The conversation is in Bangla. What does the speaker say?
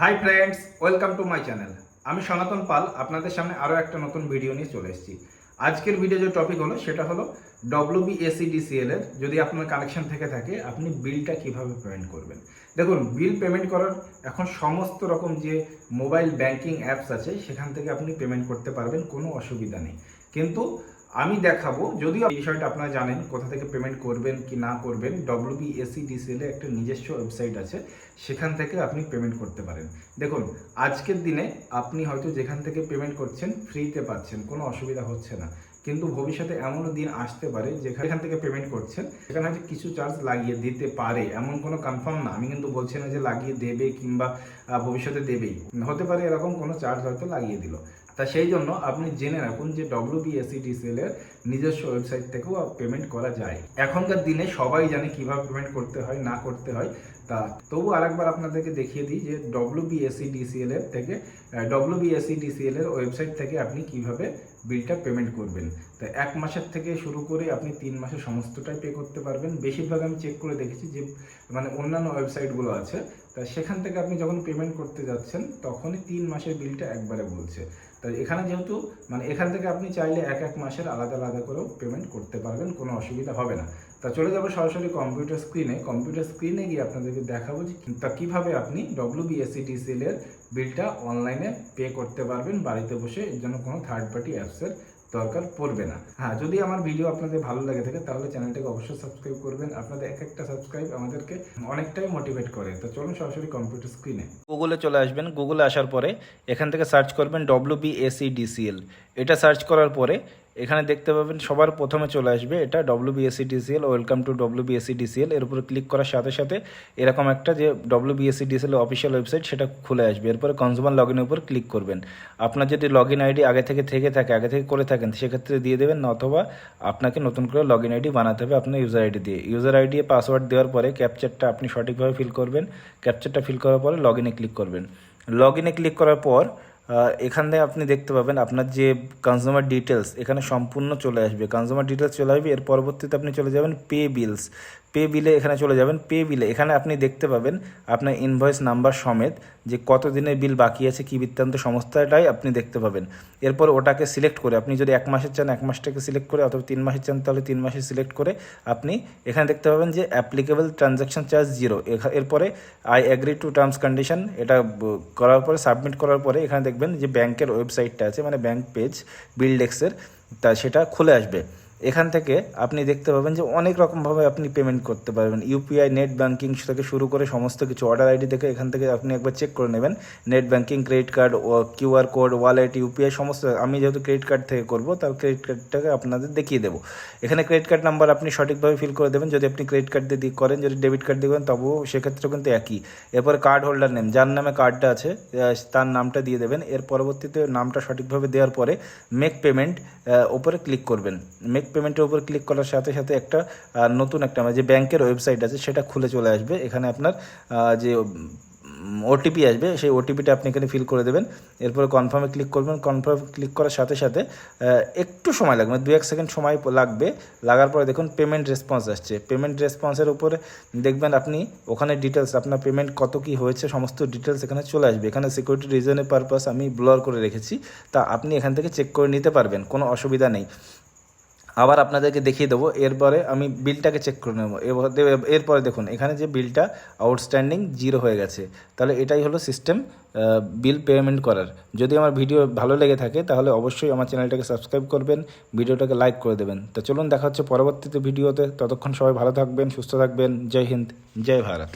Hi friends welcome to my channel আমি সনাতন পাল, আপনাদের সামনে আরও একটা নতুন ভিডিও নিয়ে চলে এসেছি। আজকের ভিডিও যে টপিক হলো, সেটা হলো ডব্লিউবিএসিডিসিএল এর, যদি আপনার কানেকশন থেকে থাকে, আপনি বিলটা কীভাবে পেমেন্ট করবেন? দেখুন বিল পেমেন্ট করার এখন সমস্ত রকম যে মোবাইল ব্যাংকিং অ্যাপস আছে, সেখান থেকে আপনি পেমেন্ট করতে পারবেন, কোনো অসুবিধা নেই। কিন্তু আমি দেখাবো এই বিষয়টা আপনারা জানেন কোথা থেকে পেমেন্ট করবেন, কি না করবেন ডব্লিউবিএসিডিসিএল এর একটা নিজস্ব ওয়েবসাইট আছে, সেখান থেকে আপনি পেমেন্ট করতে পারেন। দেখুন, আজকের দিনে আপনি হয়তো যেখান থেকে পেমেন্ট করছেন ফ্রিতে পাচ্ছেন, কোনো অসুবিধা হচ্ছে না। কিন্তু ভবিষ্যতে এমনও দিন আসতে পারে যেখান থেকে পেমেন্ট করছেন, সেখানে হয়তো কিছু চার্জ লাগিয়ে দিতে পারে। এমন কোনো কনফার্ম না, আমি কিন্তু বলছি না যে লাগিয়ে দেবে কিংবা ভবিষ্যতে দেবেই। হতে পারে এরকম কোনো চার্জ হয়তো লাগিয়ে দিল। তা সেই জন্য আপনি জেনে রাখুন যে ডব্লিউবিএসিডিসিএল এর নিজস্ব ওয়েবসাইট থেকেও পেমেন্ট করা যায়। এখনকার দিনে সবাই জানে কীভাবে পেমেন্ট করতে হয়, না করতে হয়। তা তবু আরেকবার আপনাদেরকে দেখিয়ে দিই যে ডব্লিউবিএসিডিসিএল এর থেকে ডব্লিউবিএসিডিসিএল এর ওয়েবসাইট থেকে আপনি কীভাবে বিলটা পেমেন্ট করবেন। তা এক মাসের থেকে শুরু করে আপনি তিন মাসে সমস্তটাই পে করতে পারবেন। বেশিরভাগ আমি চেক করে দেখেছি যে মানে অন্যান্য ওয়েবসাইটগুলো আছে। তা সেখান থেকে আপনি যখন পেমেন্ট করতে যাচ্ছেন, তখনই তিন মাসের বিলটা একবারে বলছে। তো এখানে যেহেতু মানে এখান থেকে আপনি চাইলে এক এক মাসের আলাদা আলাদা করেও পেমেন্ট করতে পারবেন, কোনো অসুবিধা হবে না। তা চলে যাব সরাসরি কম্পিউটার স্ক্রিনে কম্পিউটার স্ক্রিনে গিয়ে আপনাদেরকে দেখাবো যে তা কীভাবে আপনি ডব্লিউবিএসিডিসিএল এর বিলটা অনলাইনে পে করতে পারবেন, বাড়িতে বসে, এর জন্য কোনো থার্ড পার্টি অ্যাপসের দরকার পড়বে না। হ্যাঁ যদি আমার ভিডিও আপনাদের ভালো লাগে থাকে, তাহলে চ্যানেলটাকে অবশ্যই সাবস্ক্রাইব করবেন। আপনাদের এক একটা সাবস্ক্রাইব আমাদেরকে অনেকটাই মোটিভেট করে। তো চলুন সরাসরি কম্পিউটার স্ক্রিনে গুগলে চলে আসবেন। গুগলে আসার পরে এখান থেকে সার্চ করবেন ডব্লিউ বিএসিডিসিএল এটা সার্চ করার পরে এখানে দেখতে পাবেন সবার প্রথমে চলে আসবে এটা W BSEDCL welcome to W BSEDCL এর উপরে ক্লিক করার সাথে সাথে এরকম একটা যে ডব্লিউ বিএসিডিসিএল অফিসিয়াল ওয়েবসাইট সেটা খুলে আসবে। এরপরে কনজিউমার লগ ইনের উপর ক্লিক করবেন। আপনার যদি লগ ইন আইডি আগে থেকে থেকে থাকে, আগে থেকে করে থাকেন, সেক্ষেত্রে দিয়ে দেবেন অথবা আপনাকে নতুন করে লগ ইন আইডি বানাতে হবে আপনার ইউজার আইডি দিয়ে। ইউজার আইডি পাসওয়ার্ড দেওয়ার পরে ক্যাপচারটা আপনি সঠিকভাবে ফিল করবেন। ক্যাপচারটা ফিল করার পরে লগ ইনে ক্লিক করবেন। লগ ইনে ক্লিক করার পর এখানে আপনি দেখতে পাবেন আপনার যে কনজিউমার ডিটেলস এখানে সম্পূর্ণ চলে আসবে। কনজিউমার ডিটেলস চলে আসবে, এর পরবর্তীতে আপনি চলে যাবেন পে বিলস পে বিলে এখানে চলে যাবেন পে বিলে এখানে আপনি দেখতে পাবেন আপনার ইনভয়েস নাম্বার সমেত যে কত দিনের বিল বাকি আছে, কি বৃত্তান্ত সমস্তটাই আপনি দেখতে পাবেন। এরপর ওটাকে সিলেক্ট করে, আপনি যদি এক মাসের চান, এক মাসটাকে সিলেক্ট করে, অথবা তিন মাসের চান, তাহলে তিন মাসে সিলেক্ট করে আপনি এখানে দেখতে পাবেন যে অ্যাপ্লিকেবল ট্রানজ্যাকশন চার্জ জিরো এরপরে I agree to terms condition এটা করার পরে সাবমিট করার পরে এখানে দেখবেন যে ব্যাংকের ওয়েবসাইটটা আছে মানে ব্যাংক পেজ বিল্ডেক্সের তা সেটা খুলে আসবে। এখান থেকে আপনি দেখতে পাবেন যে অনেক রকমভাবে আপনি পেমেন্ট করতে পারবেন। ইউপিআই নেট ব্যাঙ্কিং থেকে শুরু করে সমস্ত কিছু। অর্ডার আইডি থেকে এখান থেকে আপনি একবার চেক করে নেবেন। নেট ব্যাঙ্কিং ক্রেডিট কার্ড ও কিউআর কোড ওয়ালেট ইউপিআই সমস্ত। আমি যেহেতু ক্রেডিট কার্ড থেকে করব, তার ক্রেডিট কার্ডটাকে আপনাদের দেখিয়ে দেবো। এখানে ক্রেডিট কার্ড নাম্বার আপনি সঠিকভাবে ফিল করে দেবেন। যদি আপনি ক্রেডিট কার্ড দিয়ে করেন, যদি ডেবিট কার্ড দিয়ে করেন, তবুও সেক্ষেত্রেও কিন্তু একই। এরপরে কার্ড হোল্ডার নেম যার নামে কার্ডটা আছে তার নামটা দিয়ে দেবেন। এর পরবর্তীতে নামটা সঠিকভাবে দেওয়ার পরে মেক পেমেন্ট ওপরে ক্লিক করবেন। মেক পেমেন্টের উপর ক্লিক করার সাথে সাথে একটা নতুন একটা মানে যে ব্যাংকের ওয়েবসাইট আছে সেটা খুলে চলে আসবে। এখানে আপনার যে ওটিপি আসবে, সেই ওটিপিটা আপনি এখানে ফিল করে দেবেন। এরপরে কনফার্মে ক্লিক করবেন। কনফার্ম ক্লিক করার সাথে সাথে একটু সময় লাগবে দু এক সেকেন্ড সময় লাগবে। লাগার পরে দেখুন পেমেন্ট রেসপন্স আসছে। পেমেন্ট রেসপন্সের উপরে দেখবেন আপনি ওখানে ডিটেলস আপনার পেমেন্ট কত কি হয়েছে, সমস্ত ডিটেলস এখানে চলে আসবে। এখানে সিকিউরিটি রিজনের পারপাস আমি ব্লর করে রেখেছি। তা আপনি এখান থেকে চেক করে নিতে পারবেন, কোনো অসুবিধা নেই। আবার আপনাদেরকে দেখিয়ে দেবো। এরপরে আমি বিলটাকে চেক করে নেব। এরপরে দেখুন, এখানে যে বিলটা আউটস্ট্যান্ডিং জিরো হয়ে গেছে, তাহলে এটাই হলো সিস্টেম বিল পেমেন্ট করার। যদি আমার ভিডিও ভালো লেগে থাকে, তাহলে অবশ্যই আমার চ্যানেলটাকে সাবস্ক্রাইব করবেন, ভিডিওটাকে লাইক করে দেবেন। তো চলুন, দেখা হচ্ছে পরবর্তীতে ভিডিওতে ততক্ষণ সবাই ভালো থাকবেন, সুস্থ থাকবেন। জয় হিন্দ, জয় ভারত।